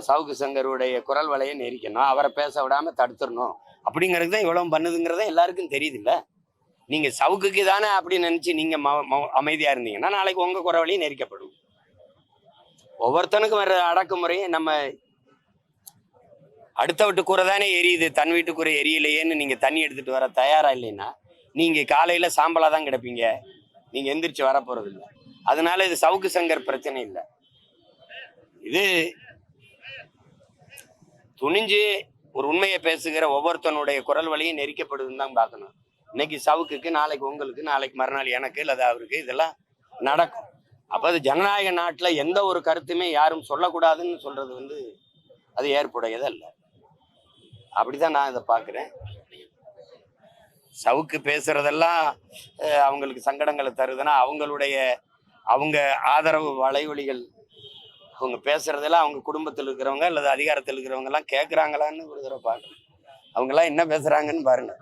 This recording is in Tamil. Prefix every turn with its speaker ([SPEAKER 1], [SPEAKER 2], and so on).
[SPEAKER 1] சவுக்கு சங்கருடைய குரல் வலையை நெரிக்கணும் அவரை பேச விடாம தடுத்துடணும். அப்படிங்கிறது தான் இவ்வளோ பண்ணுதுங்கிறத எல்லாருக்கும் தெரியுதுல்ல. நீங்க சவுக்குக்கு தானே அப்படின்னு நினச்சி நீங்க ம- ம- இருந்தீங்கன்னா நாளைக்கு உங்க குரல் வழியும் நெரிக்கப்படும். ஒவ்வொருத்தனுக்கும் வர்ற அடக்குமுறையும் நம்ம அடுத்த வீட்டு கூரை தானே எரியுது தன் வீட்டு எரியலையேன்னு நீங்க தண்ணி எடுத்துகிட்டு வர தயாராக இல்லைன்னா நீங்கள் காலையில் சாம்பலாக தான் கிடப்பீங்க. நீங்கள் எந்திரிச்சு வர போறது அதனால இது சவுக்கு சங்கர் பிரச்சனை இல்லை. இது துணிஞ்சு ஒரு உண்மையை பேசுகிற ஒவ்வொருத்தனுடைய குரல் வழியும் நெரிக்கப்படுதுன்னு தான் பார்க்கணும். இன்னைக்கு சவுக்குக்கு நாளைக்கு உங்களுக்கு நாளைக்கு மறுநாள் எனக்கு இல்லை அவருக்கு இதெல்லாம் நடக்கும். அப்போ அது ஜனநாயக நாட்டில் எந்த ஒரு கருத்துமே யாரும் சொல்லக்கூடாதுன்னு சொல்றது வந்து அது ஏற்புடையதல்ல. அப்படிதான் நான் இதை பார்க்குறேன். சவுக்கு பேசுறதெல்லாம் அவங்களுக்கு சங்கடங்களை தருதுன்னா அவங்களுடைய அவங்க ஆதரவு வலைவலிகள் அவங்க பேசுறதெல்லாம் அவங்க குடும்பத்தில் இருக்கிறவங்க அல்லது அதிகாரத்தில் இருக்கிறவங்க எல்லாம் கேட்குறாங்களான்னு ஒரு தடவை பாருங்க அவங்கெல்லாம் என்ன பேசுறாங்கன்னு பாருங்க.